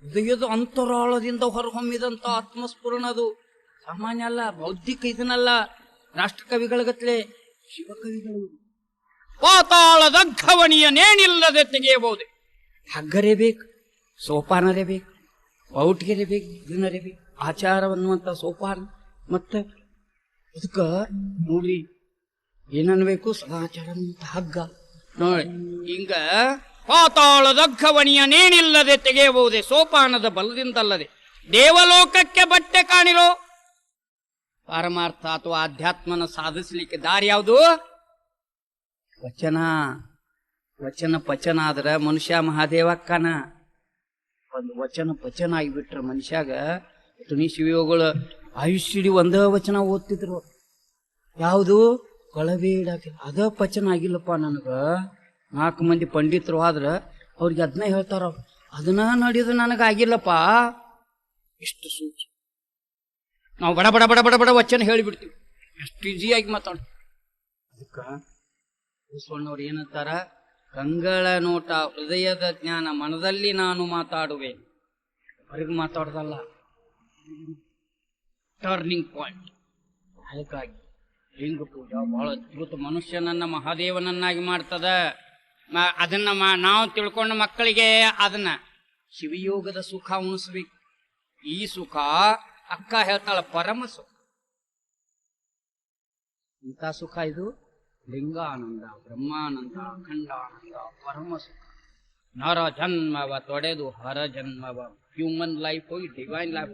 ಹೃದಯದ ಅಂತರಾಳದಿಂದ ಹೊರಹೊಮ್ಮಿದಂತ ಆತ್ಮಸ್ಫುರಣದು. ಸಾಮಾನ್ಯ ಅಲ್ಲ, ಬೌದ್ಧಿಕ ಇದನ್ನಲ್ಲ. ರಾಷ್ಟ್ರಕವಿಗಳಗತ್ಲೆ ಶಿವಕವಿಗಳು. ಪಾತಾಳದ ಘವಣಿಯ ನೇಣಿಲ್ಲದೆ ತೆಗೆಯಬಹುದು? ಹಗ್ಗರೇ ಬೇಕು ಸೋಪಾನರೇ ಬೇಕು ಔಟ್ಗೆರೆ ಬೇಕು ಇದನ್ನರೇ ಬೇಕು ಆಚಾರವನ್ನುವಂತ ಸೋಪಾನ. ಮತ್ತೆ ಅದಕ್ಕ ನೋಡ್ರಿ ಏನನ್ಬೇಕು? ಸದಾಚಾರ ಹಗ್ಗ. ನೋಡಿ. ಹಿಂಗ ಪಾತಾಳದ ದಗ್ಗವಣಿಯನೇನಿಲ್ಲದೆ ತೆಗೆಯಬಹುದೇ? ಸೋಪಾನದ ಬಲದಿಂದಲ್ಲದೆ. ದೇವಲೋಕಕ್ಕೆ ಬಟ್ಟೆ ಕಾಣಿರೋ? ಪರಮಾರ್ಥ ಅಥವಾ ಅಧ್ಯಾತ್ಮನ ಸಾಧಿಸಲಿಕ್ಕೆ ದಾರಿ ಯಾವುದು? ವಚನ. ವಚನ ಪಚನ ಆದ್ರೆ ಮನುಷ್ಯ ಮಹಾದೇವಕ್ಕನ ಒಂದು ವಚನ ಪಚನ ಆಗಿಬಿಟ್ರ ಮನುಷ್ಯಾಗ ತುಣಿ ಶಿವಗಳು ಆಯುಷ್ಯಡಿ ಒಂದೇ ವಚನ ಓದ್ತಿದ್ರು. ಯಾವುದು? ಕೊಳಬೇಡಾಕೆ ಅದ ಪಚನ ಆಗಿಲ್ಲಪ್ಪ ನನಗ. ನಾಲ್ಕು ಮಂದಿ ಪಂಡಿತರು ಆದ್ರ ಅವ್ರಿಗೆ ಅದನ್ನ ಹೇಳ್ತಾರ. ಅದನ್ನ ನಡೆಯೋದು ನನಗಾಗಿಲ್ಲಪ್ಪ ಎಷ್ಟು ಸೂಚಿ ನಾವು ಬಡ ಬಡ ಬಡ ಬಡ ಬಡ ವಚನ ಹೇಳಿಬಿಡ್ತೀವಿ. ಎಷ್ಟು ಈಸಿಯಾಗಿ ಮಾತಾಡ. ಅದಕ್ಕ ಬಸವಣ್ಣವ್ರು ಏನಂತಾರ? ಕಂಗಳ ನೋಟ ಹೃದಯದ ಜ್ಞಾನ ಮನದಲ್ಲಿ ನಾನು ಮಾತಾಡುವೆ ಹೊರಗೆ ಮಾತಾಡ್ದಲ್ಲ. ಟರ್ನಿಂಗ್ ಪಾಯಿಂಟ್ ಅದಕ್ಕಾಗಿ ಲಿಂಗ ಪೂಜಾ ಬಹಳ ಅದ್ಭುತ ಮನುಷ್ಯನನ್ನ ಮಹಾದೇವನನ್ನಾಗಿ ಮಾಡ್ತದ. ಅದನ್ನ ನಾವು ತಿಳ್ಕೊಂಡ ಮಕ್ಕಳಿಗೆ ಅದನ್ನ ಶಿವಯೋಗದ ಸುಖ ಉಣಿಸ್ಬೇಕು. ಈ ಸುಖ ಅಕ್ಕ ಹೇಳ್ತಾಳ ಪರಮ ಸುಖ. ಇಂಥ ಸುಖ ಇದು ಲಿಂಗಾನಂದ, ಬ್ರಹ್ಮಾನಂದ, ಅಖಂಡಾನಂದ, ಪರಮ ಸುಖ. ನರ ಜನ್ಮವ ತೊಡೆದು ಹರ ಜನ್ಮವ. ಹ್ಯೂಮನ್ ಲೈಫ್ ಡಿವೈನ್ ಲೈಫ್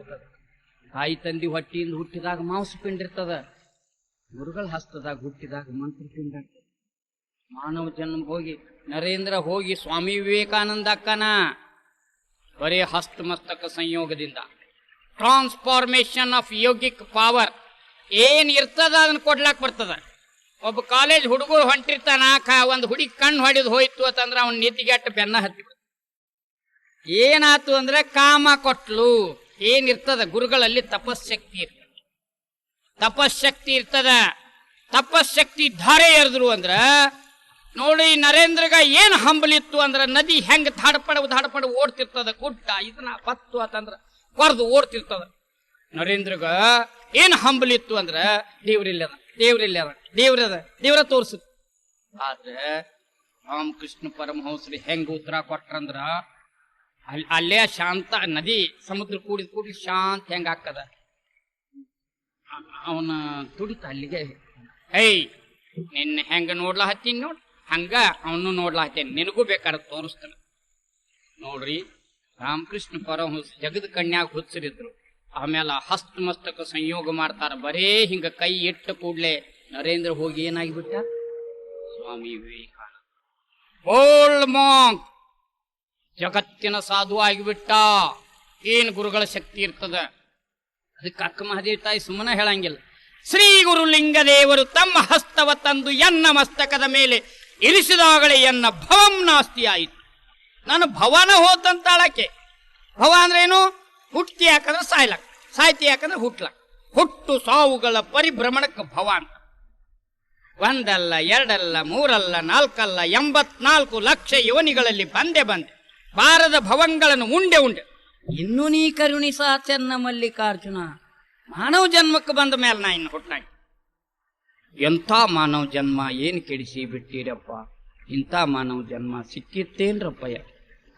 ತಾಯಿ ತಂದಿ ಹೊಟ್ಟಿಯಿಂದ ಹುಟ್ಟಿದಾಗ ಮಾಂಸ ಪಿಂಡ ಮುರುಗಲ್ ಹಸ್ತದಾಗ ಹುಟ್ಟಿದಾಗ ಮಂತ್ರ ಪಿಂಡ ಮಾನವ ಜನ್ಮ ಹೋಗಿ ನರೇಂದ್ರ ಹೋಗಿ ಸ್ವಾಮಿ ವಿವೇಕಾನಂದ ಅಕ್ಕನ ಬರೀ ಹಸ್ತಮಸ್ತಕ ಸಂಯೋಗದಿಂದ. ಟ್ರಾನ್ಸ್ಫಾರ್ಮೇಶನ್ ಆಫ್ ಯೋಗಿಕ್ ಪವರ್ ಏನ್ ಇರ್ತದ ಅದನ್ನ ಕೊಡ್ಲಾಕ್ ಬರ್ತದ. ಒಬ್ಬ ಕಾಲೇಜ್ ಹುಡುಗರು ಹೊಂಟಿರ್ತಾನ ಒಂದು ಹುಡಿ ಹುಡುಗಿ ಕಣ್ಣು ಹೊಡೆದು ಹೋಯ್ತು ಅಂತಂದ್ರ ಅವ್ನ ನೆತ್ತಿಗೆಟ್ಟ ಬೆನ್ನ ಹತ್ತಿ ಏನಾತು ಅಂದ್ರೆ ಕಾಮ ಕೊಟ್ಲು. ಏನಿರ್ತದ ಗುರುಗಳಲ್ಲಿ ತಪಸ್ಶಕ್ತಿ ಇರ್ತದ ತಪಸ್ಶಕ್ತಿ ಇರ್ತದ. ತಪಸ್ಶಕ್ತಿ ಧಾರೆ ಎರೆದ್ರು ಅಂದ್ರ, ನೋಡಿ ನರೇಂದ್ರಗ ಏನು ಹಂಬಲಿತ್ತು ಅಂದ್ರ ನದಿ ಹೆಂಗ್ ಧಾಡಪಡವು ಧಾಡಪಡ ಓಡ್ತಿರ್ತದ ಗುಡ್ಡ, ಇದನ್ನ ಪತ್ತು ಅಂತಂದ್ರ ಕೊರ್ದು ಓಡ್ತಿರ್ತದ. ನರೇಂದ್ರಗ ಏನು ಹಂಬಲಿತ್ತು ಅಂದ್ರ, ದೇವ್ರಿಲ್ಲದ ದೇವ್ರಿಲ್ಲದ, ದೇವ್ರದ, ದೇವ್ರ ತೋರ್ಸು ಆದ್ರೆ ರಾಮಕೃಷ್ಣ ಪರಮಹಂಸರು ಹೆಂಗ್ ಉತ್ತರ ಕೊಟ್ರಂದ್ರ ಅಲ್ಲಿ ಶಾಂತ ನದಿ ಸಮುದ್ರ ಕೂಡಿದ ಕೂಡಿ ಶಾಂತ ಹೆಂಗಾಗ್ತದ ಅವನ ತುಡಿತ ಅಲ್ಲಿಗೆ ಏಯ್ ನಿನ್ನ ಹೆಂಗ ನೋಡ್ಲಾ ಹತ್ತೀನಿ ನೋಡ್. ಹಂಗ ಅವನು ನೋಡ್ಲಾ ಹತ್ತೇನೆ ನಿನಗೂ ಬೇಕಾದ್ರೆ ತೋರಿಸ್ತಾನೆ. ನೋಡ್ರಿ, ರಾಮಕೃಷ್ಣ ಪರಮಹಂಸ ಜಗದ ಕಣ್ಯಾಗ ಹುಚ್ಚರಿದ್ರು. ಆಮೇಲೆ ಹಸ್ತ ಮಸ್ತಕ ಸಂಯೋಗ ಮಾಡ್ತಾರ. ಬರೇ ಹಿಂಗ ಕೈ ಇಟ್ಟ ಕೂಡ್ಲೆ ನರೇಂದ್ರ ಹೋಗಿ ಏನಾಗಿಬಿಟ್ಟ? ಸ್ವಾಮಿ ವಿವೇಕಾನಂದ. ಓಲ್ಡ್ ಮಾಂಕ್ ಜಗತ್ತಿನ ಸಾಧು ಆಗಿಬಿಟ್ಟ ಏನ್ ಗುರುಗಳ ಶಕ್ತಿ ಇರ್ತದ? ಅದಕ್ಕೆ ಅಕ್ಕ ಮಹಾದೇವಿ ತಾಯಿ ಸುಮ್ಮನೆ ಹೇಳಂಗಿಲ್ಲ. ಶ್ರೀ ಗುರು ಲಿಂಗದೇವರು ತಮ್ಮ ಹಸ್ತವ ತಂದು ಎನ್ನ ಮಸ್ತಕದ ಮೇಲೆ ಇರಿಸಿದಾಗಲೇ ಎನ್ನ ಭವಂ ನಾಸ್ತಿ ಆಯಿತು. ನಾನು ಭವನ ಹೋತಂತಾಳಕ್ಕೆ ಭವ ಅಂದ್ರೆ ಏನು? ಹುಟ್ಟಿ ಯಾಕಂದ್ರೆ ಸಾಯ್ಲಕ್ ಸಾಯ್ತಿ ಯಾಕಂದ್ರೆ ಹುಟ್ಲಕ್ ಹುಟ್ಟು ಸಾವುಗಳ ಪರಿಭ್ರಮಣಕ್ಕೆ ಭವ ಅಂತ. ಒಂದಲ್ಲ, ಎರಡಲ್ಲ, ಮೂರಲ್ಲ, ನಾಲ್ಕಲ್ಲ, ಎಂಬತ್ನಾಲ್ಕು ಲಕ್ಷ ಯೋನಿಗಳಲ್ಲಿ ಬಂದೆ ಬಂದೆ. ಬಾರದ ಭವಂಗಳನ್ನು ಉಂಡೆ ಉಂಡೆ. ಇನ್ನು ನೀ ಕರುಣಿಸ ಚೆನ್ನ ಮಲ್ಲಿಕಾರ್ಜುನ, ಮಾನವ ಜನ್ಮಕ್ಕೆ ಬಂದ ಮೇಲೆ ನಾ ಇನ್ನು ಹುಟ್ಟಾಗಿ ಎಂಥ ಮಾನವ ಜನ್ಮ, ಏನು ಕೆಡಿಸಿ ಬಿಟ್ಟಿರಪ್ಪ ಇಂಥ ಮಾನವ ಜನ್ಮ ಸಿಕ್ಕಿತ್ತೇನ್ರಪ್ಪ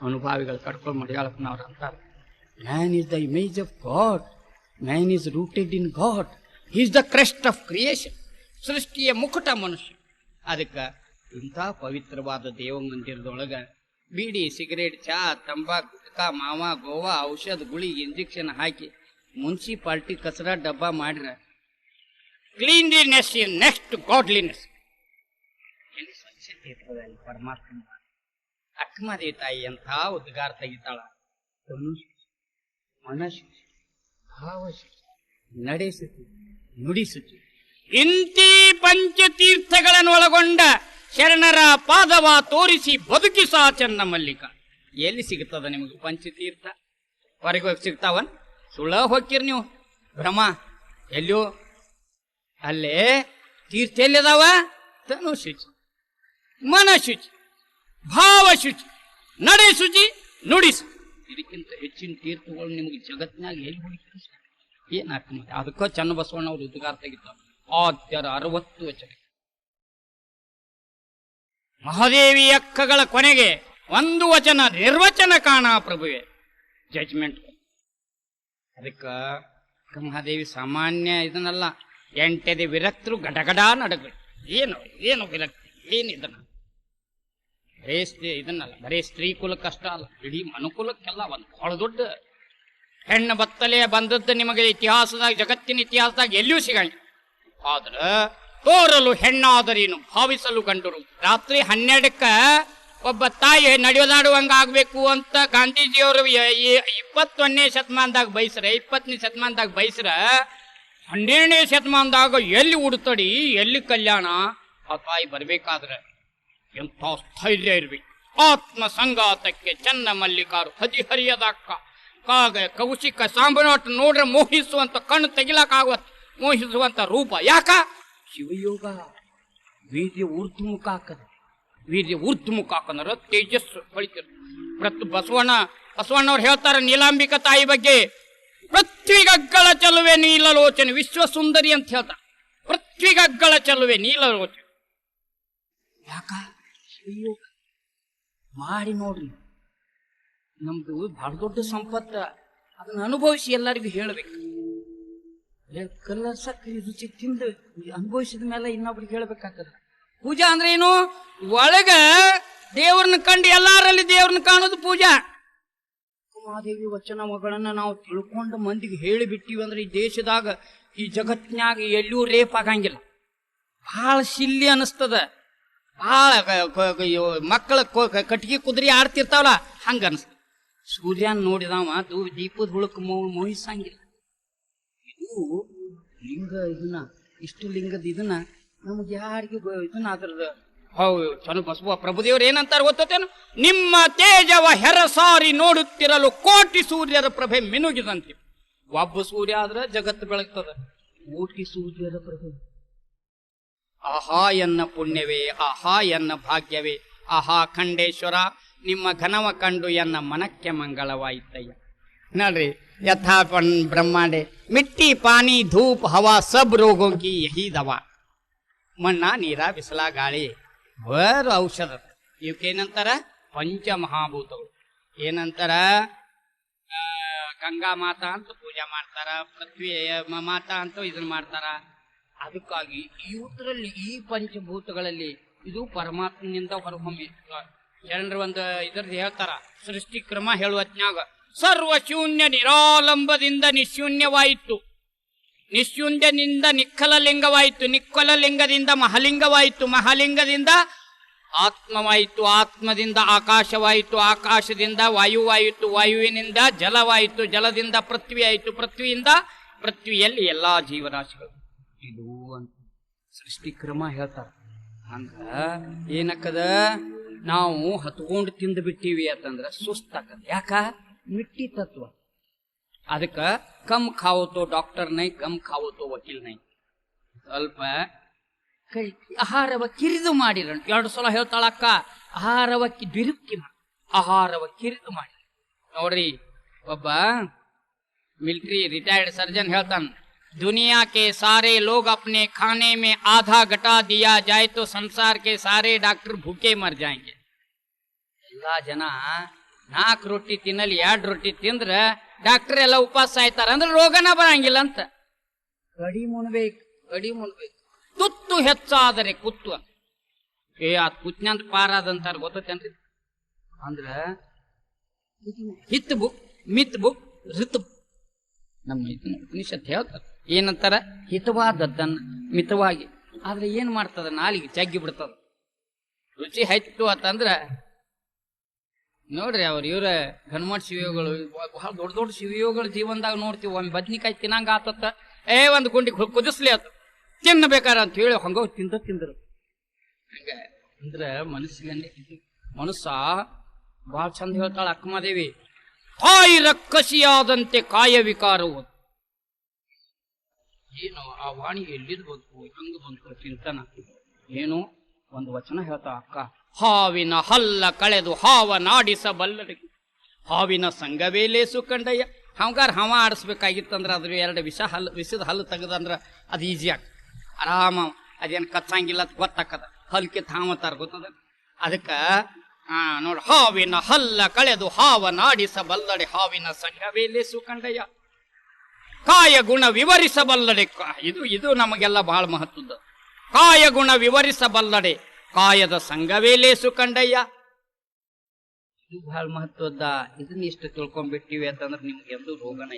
ಅನುಭಾವಿಗಳು ಕಟ್ಕೊಂಡು ಮಡಿಯಾಳಪ್ಪನವ್ರು ಅಂತಾರೆ. Man is the image of God man is rooted in God is the crest of creation ಸೃಷ್ಟಿಯ ಮುಕುಟ ಮನುಷ್ಯ. ಅದಕ್ಕೆ ಇಂಥ ಪವಿತ್ರವಾದ ದೇವ ಮಂದಿರದೊಳಗೆ ಬೀಡಿ, ಸಿಗರೇಟ್ ಚಹಾ ತಂಬಾಕು ಗುಟ್ಕಾ ಮಾವ, ಗೋವಾ, ಔಷಧ, ಗುಳಿ, ಇಂಜೆಕ್ಷನ್ ಹಾಕಿ ಮುನ್ಸಿಪಾಲ್ಟಿ ಕಸರ ಡಬ್ಬ ಮಾಡ್ರ. Cleanliness in next godliness. ಎಲ್ಲಿ ಸ್ವಚ್ಛತೆ ಇರ್ತದಲ್ಲಿ ಪರಮಾತ್ಮ? ಅಕ್ಕಮದೇ ತಾಯಿ ಅಂತ ಉದ್ಗಾರ ತೆಗಿತಾಳ ಮನಸ್ಸು ಭಾವಶುಚಿ ನುಡಿಸಿತು ನುಡಿಸುಚಿ ಇಂತಿ ಪಂಚತೀರ್ಥಗಳನ್ನು ಒಳಗೊಂಡ ಶರಣರ ಪಾದವ ತೋರಿಸಿ ಬದುಕಿಸ ಚನ್ನ ಮಲ್ಲಿಕ. ಎಲ್ಲಿ ಸಿಗುತ್ತದ ನಿಮಗೆ ಪಂಚತೀರ್ಥ? ಹೊರಗೆ ಹೋಗಿ ಸಿಗ್ತಾವನ್? ಸುಳ್ಳ ಹೋಗ್ತೀರಿ ನೀವು. ಭ್ರಮ ಎಲ್ಲೋ? ಅಲ್ಲೇ? ತೀರ್ಥ ಎಲ್ಲಿದಾವ? ತನು ಶುಚಿ ಮನ ಶುಚಿ ಭಾವ ಶುಚಿ ನಡೆ ಶುಚಿ ನುಡಿಸು. ಇದಕ್ಕಿಂತ ಹೆಚ್ಚಿನ ತೀರ್ಥಗಳು ನಿಮಗೆ ಜಗತ್ತಿನಾಗ ಎಲ್ಲಿ ಹುಡುಕಿ ಏನಾಗ್ತದೆ ಅದಕ್ಕೋ ಚನ್ನ ಬಸವಣ್ಣ ಅವರು ಉದ್ಗಾರ ತೆಗಿತಾವ ಆದ್ಯರ ಅರವತ್ತು ವಚನ. ಮಹಾದೇವಿ ಅಕ್ಕಗಳ ಕೊನೆಗೆ ಒಂದು ವಚನ ನಿರ್ವಚನ ಕಾಣ ಪ್ರಭುವೆ. ಜಜ್ಮೆಂಟ್ ಅದಕ್ಕ ಬ್ರಹ್ಮದೇವಿ ಸಾಮಾನ್ಯ ಇದನ್ನಲ್ಲ. ಎಂಟದೆ ವಿರಕ್ತರು ಗಡಗಡ ನಡಗ. ಏನು ಏನು ವಿರಕ್ತಿ, ಏನು ಇದನ್ನ? ಬರೇ ಸ್ತ್ರೀ ಇದನ್ನಲ್ಲ, ಬರೇ ಸ್ತ್ರೀ ಕುಲಕ್ಕೆ ಅಷ್ಟ ಅಲ್ಲ. ಇಡೀ ಮನುಕುಲಕ್ಕೆಲ್ಲ ಒಂದು ಬಹಳ ದೊಡ್ಡ ಹೆಣ್ಣು ಬತ್ತಲೆ ಬಂದದ್ದು ನಿಮಗೆ ಇತಿಹಾಸದಾಗ, ಜಗತ್ತಿನ ಇತಿಹಾಸದಾಗ ಎಲ್ಲಿಯೂ ಸಿಗಂಗಿಲ್ಲ. ಆದ್ರೆ ತೋರಲು ಹೆಣ್ಣಾದರೇನು ಭಾವಿಸಲು ಗಂಡರು ರಾತ್ರಿ ಹನ್ನೆರಡಕ್ಕ ಒಬ್ಬ ತಾಯಿ ನಡೆಯೋದಾಡುವಂಗೆ ಆಗಬೇಕು ಅಂತ ಗಾಂಧೀಜಿಯವರು ಇಪ್ಪತ್ತೊಂದನೇ ಶತಮಾನದಾಗ ಬಯಸ್ರೆ, ಇಪ್ಪತ್ತನೇ ಶತಮಾನದಾಗ ಬಯಸ್ರ, ಹನ್ನೆರಡನೇ ಶತಮಾನದಾಗ ಎಲ್ಲಿ ಉಡ್ತಡಿ, ಎಲ್ಲಿ ಕಲ್ಯಾಣ? ಆ ತಾಯಿ ಬರ್ಬೇಕಾದ್ರೆ ಎಂಥ ಸ್ಥೈರ್ಯ ಇರ್ಬೇಕು ಆತ್ಮ ಸಂಗಾತಕ್ಕೆ ಚನ್ನ ಮಲ್ಲಿಕಾರು ಹದಿಹರಿಯದಕ್ಕ. ಕಾಗ, ಕೌಶಿಕ ಸಾಂಬನಾಟ ನೋಡ್ರೆ ಮೋಹಿಸುವಂತ ಕಣ್ಣು ತೆಗಿಲಕ್ಕಾಗುವ ಮೋಹಿಸುವಂತ ರೂಪ ಯಾಕ? ಶಿವಯೋಗ ಬೀದಿ ಊರ್ಧ್ವಮುಖ ಹಾಕದ. ವೀರ್ಯ ಊರ್ಧ್ವಮುಖ ಹಾಕಂದ್ರ ತೇಜಸ್ಸು ಬೆಳಿತಿರ್ ಪ್ರತಿ ಬಸವಣ್ಣ, ಬಸವಣ್ಣವ್ರು ಹೇಳ್ತಾರೆ, ನೀಲಾಂಬಿಕ ತಾಯಿ ಬಗ್ಗೆ ಪೃಥ್ವಿಗಗ್ಗಳ ಚಲುವೆ ನೀಲಲೋಚನೆ ವಿಶ್ವ ಸುಂದರಿ ಅಂತ ಹೇಳ್ತಾರೆ. ಪೃಥ್ವಿಗಗ್ಗಳ ಚಲುವೆ ನೀಲಲೋಚನೆ. ಯಾಕ? ಅಯ್ಯೋ, ಮಾಡಿ ನೋಡ್ರಿ. ನಮ್ದು ಬಹಳ ದೊಡ್ಡ ಸಂಪತ್ತ. ಅದನ್ನ ಅನುಭವಿಸಿ ಎಲ್ಲರಿಗೂ ಹೇಳ್ಬೇಕು. ಕಲ್ಲ ಸಕ್ಕರೆ ರುಚಿ ತಿಂದು ಅನುಭವಿಸಿದ ಮೇಲೆ ಇನ್ನೊಬ್ರಿಗೆ ಹೇಳ್ಬೇಕಾಗ್ತದ. ಪೂಜಾ ಅಂದ್ರೆ ಏನು? ಒಳಗ ದೇವ್ರನ್ನ ಕಂಡು ಎಲ್ಲಾರಲ್ಲಿ ದೇವ್ರನ್ನ ಕಾಣೋದು ಪೂಜಾ. ಉಮಾದೇವಿ ವಚನ ಮಗಳನ್ನ ನಾವು ತಿಳ್ಕೊಂಡು ಮಂದಿಗೆ ಹೇಳಿಬಿಟ್ಟಿವಿ ಅಂದ್ರೆ ಈ ದೇಶದಾಗ, ಈ ಜಗತ್ನಾಗ ಎಲ್ಲೂ ರೇಪ್ ಆಗಂಗಿಲ್ಲ. ಬಹಳ ಶಿಲ್ಲಿ ಅನಿಸ್ತದ. ಭಾಳ ಮಕ್ಕಳ ಕಟ್ಟಿಗೆ ಕುದುರೆ ಆಡ್ತಿರ್ತಾವಲ್ಲ, ಹಂಗ ಅನಿಸ್ತದ ಸೂರ್ಯನ ನೋಡಿದವ ದೂ ದೀಪದ ಹುಳಕ್ ಮೋಹಿಸಂಗಿಲ್ಲ. ಇದು ಲಿಂಗ ಇದನ್ನ, ಇಷ್ಟು ಲಿಂಗದ ಇದನ್ನ ನಮ್ಗೆ ಯಾರಿಗೂ ಇದನ್ನ ಅದ್ರದ ಹೌದು ಚನು ಬಸವ ಪ್ರಭುದೇವ್ರು ಏನಂತಾರೆ ಗೊತ್ತೇನು ನಿಮ್ಮ ತೇಜವ ಹೆರಸಾರಿ ನೋಡುತ್ತಿರಲು ಕೋಟಿ ಸೂರ್ಯರ ಪ್ರಭೆ ಮಿನುಗಿದಂತೆ. ಒಬ್ಬ ಸೂರ್ಯ ಆದ್ರೆ ಜಗತ್ತು ಬೆಳಗ್ತದ. ಕೋಟಿ ಸೂರ್ಯರ ಪ್ರಭೆ. ಆಹಾ ಎನ್ನ ಪುಣ್ಯವೇ ಆಹಾ ಎನ್ನ ಭಾಗ್ಯವೇ ಆಹಾ ಖಂಡೇಶ್ವರ ನಿಮ್ಮ ಘನವ ಕಂಡು ಎನ್ನ ಮನಕ್ಕೆ ಮಂಗಳವಾಯಿತಯ್ಯ. ನೋಡ್ರಿ ಯಥಾಪನ್ ಬ್ರಹ್ಮಾಂಡೆ ಮಿಟ್ಟಿ ಪಾನಿ ಧೂಪ್ ಹವಾ ಸಬ್ ರೋಗೋ ಕಿ ಯಹಿ ದವಾ ಮಣ್ಣ ನೀರ ಬಿಸಿಲ ಗಾಳಿ. ಬರು ಔಷಧ. ಇವಕ್ಕೇನಂತಾರ ಪಂಚಮಹಾಭೂತಗಳು. ಏನಂತಾರ? ಗಂಗಾ ಮಾತಾ ಅಂತ ಪೂಜೆ ಮಾಡ್ತಾರ, ಪೃಥ್ವಿ ಮಾತಾ ಅಂತ ಇದನ್ನ ಮಾಡ್ತಾರ. ಅದಕ್ಕಾಗಿ ಇವತ್ತರಲ್ಲಿ ಈ ಪಂಚಭೂತಗಳಲ್ಲಿ ಇದು ಪರಮಾತ್ಮನಿಂದ ಹೊರಹೊಮ್ಮಿ. ಜನರು ಒಂದು ಇದ್ರದ್ದು ಹೇಳ್ತಾರ ಸೃಷ್ಟಿ ಕ್ರಮ ಹೇಳುವತ್ನ್ಯಾಗ ಸರ್ವ ಶೂನ್ಯ ನಿರಾಲಂಬದಿಂದ ನಿಶೂನ್ಯವಾಯಿತು. ನಿಶೂನ್ಯದಿಂದ ನಿಕ್ಕಲ ಲಿಂಗವಾಯಿತು ನಿಕ್ಕಲ ಲಿಂಗದಿಂದ ಮಹಲಿಂಗವಾಯಿತು, ಮಹಾಲಿಂಗದಿಂದ ಆತ್ಮವಾಯಿತು, ಆತ್ಮದಿಂದ ಆಕಾಶವಾಯಿತು, ಆಕಾಶದಿಂದ ವಾಯುವಾಯಿತು, ವಾಯುವಿನಿಂದ ಜಲವಾಯಿತು, ಜಲದಿಂದ ಪೃಥ್ವಿ ಆಯಿತು ಪೃಥ್ವಿಯಿಂದ ಪೃಥ್ವಿಯಲ್ಲಿ ಎಲ್ಲ ಜೀವರಾಶಿಗಳು. ಇದು ಅಂತ ಸೃಷ್ಟಿ ಕ್ರಮ ಹೇಳ್ತಾರ. ಹಂಗ ಏನಕ್ಕದ? ನಾವು ಹತ್ಕೊಂಡು ತಿಂದು ಬಿಟ್ಟಿವಿ ಅಂತಂದ್ರೆ ಸುಸ್ತಾಕದ ಯಾಕ? ಮಿಟ್ಟಿ ತತ್ವ. ಅದಕ್ಕ ಕಮ್ ಖಾವತೋ ಡಾಕ್ಟರ್ ನೈ ಕಮ್ ಖಾವತೋ ವಕೀಲ್ ನೈ ಸ್ವಲ್ಪ ಕೈ ಆಹಾರವ ಕಿರಿದು ಮಾಡಿರ ಎರಡು ಸಲ ಹೇಳ್ತಾಳಕ್ಕ ಆಹಾರವ ಕಿ ಬಿರುಕಿ ಮಾಡಿ ಆಹಾರವ ಕಿರಿದು ಮಾಡಿ ನೋಡ್ರಿ ಒಬ್ಬ ಮಿಲಿಟ್ರಿ ರಿಟೈರ್ಡ್ ಸರ್ಜನ್ ಹೇಳ್ತಾನ दुनिया के सारे लोग अपने खाने में आधा घटा दिया जाए तो संसार के सारे डॉक्टर भूखे मर जाएंगे ಎಲ್ಲಾ ಜನ ನಾಲ್ಕು ರೊಟ್ಟಿ ತಿನ್ನಲಿ ಎರಡು ರೊಟ್ಟಿ ತಿಂದ್ರ ಡಾಕ್ಟರ್ ಎಲ್ಲ ಉಪವಾಸ ಸಾಯ್ತಾರ ಅಂದ್ರೆ ರೋಗನ ಬರಂಗಿಲ್ಲ ಅಂತ. ಗಡಿ ಮುನ್ಬೇಕು ಗಡಿ ಮುನ್ಬೇಕು ತುತ್ತು ಹೆಚ್ಚಾದರೆ ಕುತ್ತು ಅಂತ. ಏ ಆ ಕುತ್ನಂತ ಪಾರಾದಂತಾರ ಗೊತ್ತೇನ್ರಿ ಅಂದ್ರ ಹಿತ್ ಬುಕ್ ಮಿತ್ ಬುಕ್ ಋತು. ನಮ್ಮ ಉಪನಿಷತ್ ಹೇಳ್ತಾರ. ಏನಂತಾರ? ಹಿತವಾದದ್ದನ್ನ ಮಿತವಾಗಿ. ಆದ್ರೆ ಏನ್ ಮಾಡ್ತದ? ನಾಲಿಗೆ ಜಗ್ಗಿ ಬಿಡ್ತದ. ರುಚಿ ಹೆಚ್ಚು ಅಂತಂದ್ರ ನೋಡ್ರಿ ಅವ್ರ ಇವ್ರ ಗನ್ಮಟ್ ಶಿವಯೋಗಳು, ಬಹಳ ದೊಡ್ಡ ದೊಡ್ಡ ಶಿವಯೋಗಳ ಜೀವನದಾಗ ನೋಡ್ತೀವಿ. ಒಮ್ಮೆ ಬದ್ನಿಕಾಯಿ ತಿನ್ನಂಗ ಆತತ್ತ. ಏ, ಒಂದು ಗುಂಡಿ ಕುದಿಸ್ಲಿ ಆತ ತಿನ್ನಬೇಕಾರ ಅಂತ ಹೇಳಿ ಹಂಗ ತಿಂದ ತಿಂದರು. ಹಂಗ ಅಂದ್ರ ಮನಸ್ಸಿನಲ್ಲಿ ಮನಸ್ಸ ಬಹಳ ಚಂದ ಹೇಳ್ತಾಳ ಅಕ್ಕಮಾದೇವಿ ತಾಯಿ ರಕ್ಕಸಿಯಾದಂತೆ ಕಾಯ ವಿಕಾರವು ಏನು ಆ ವಾಣಿ ಎಲ್ಲಿದ್ ಬಂತು, ಹೆಂಗ್ ಬಂತು ಚಿಂತನ. ಏನು? ಒಂದು ವಚನ ಹೇಳ್ತಾ ಅಕ್ಕ. ಹಾವಿನ ಹಲ್ಲ ಕಳೆದು ಹಾವ ನಾಡಿಸಬಲ್ಲಡೆ ಹಾವಿನ ಸಂಘವೇ ಲೇಸು ಕಂಡಯ್ಯ ಹಂಗಾರ ಹವ ಆಡಿಸ್ಬೇಕಾಗಿತ್ತಂದ್ರೆ ಅದ್ರ ಎರಡು ವಿಷ ಹಲ್ಲು, ವಿಷದ ಹಲ್ಲು ತೆಗೆದಂದ್ರೆ ಅದು ಈಜಿ ಆಗ ಆರಾಮ ಅದೇನು ಕಚ್ಚಂಗಿಲ್ಲ ಅಂತ ಗೊತ್ತಾಕದ. ಹಲ್ಕೆ ತಾಮತಾರ ಗೊತ್ತದ? ಅದಕ್ಕ ನೋಡಿ ಹಾವಿನ ಹಲ್ಲ ಕಳೆದು ಹಾವ ನಾಡಿಸಬಲ್ಲಡೆ ಹಾವಿನ ಸಂಘವೇ ಲೇಸು ಕಂಡಯ್ಯ ಕಾಯ ಗುಣ ವಿವರಿಸಬಲ್ಲಡೆ ಇದು ಇದು ನಮಗೆಲ್ಲ ಬಹಳ ಮಹತ್ವದ ಕಾಯ ಗುಣ ವಿವರಿಸಬಲ್ಲಡೆ ಕಾಯದ ಸಂಘವೇ ಲೇಸು ಕಂಡಯ್ಯ. ಇದು ಬಹಳ ಮಹತ್ವದ ಇದನ್ನ ಇಷ್ಟು ತಿಳ್ಕೊಂಡ್ಬಿಟ್ಟಿವಿ ಅಂತಂದ್ರೆ ನಿಮ್ಗೆ ಎಂದು ರೋಗನ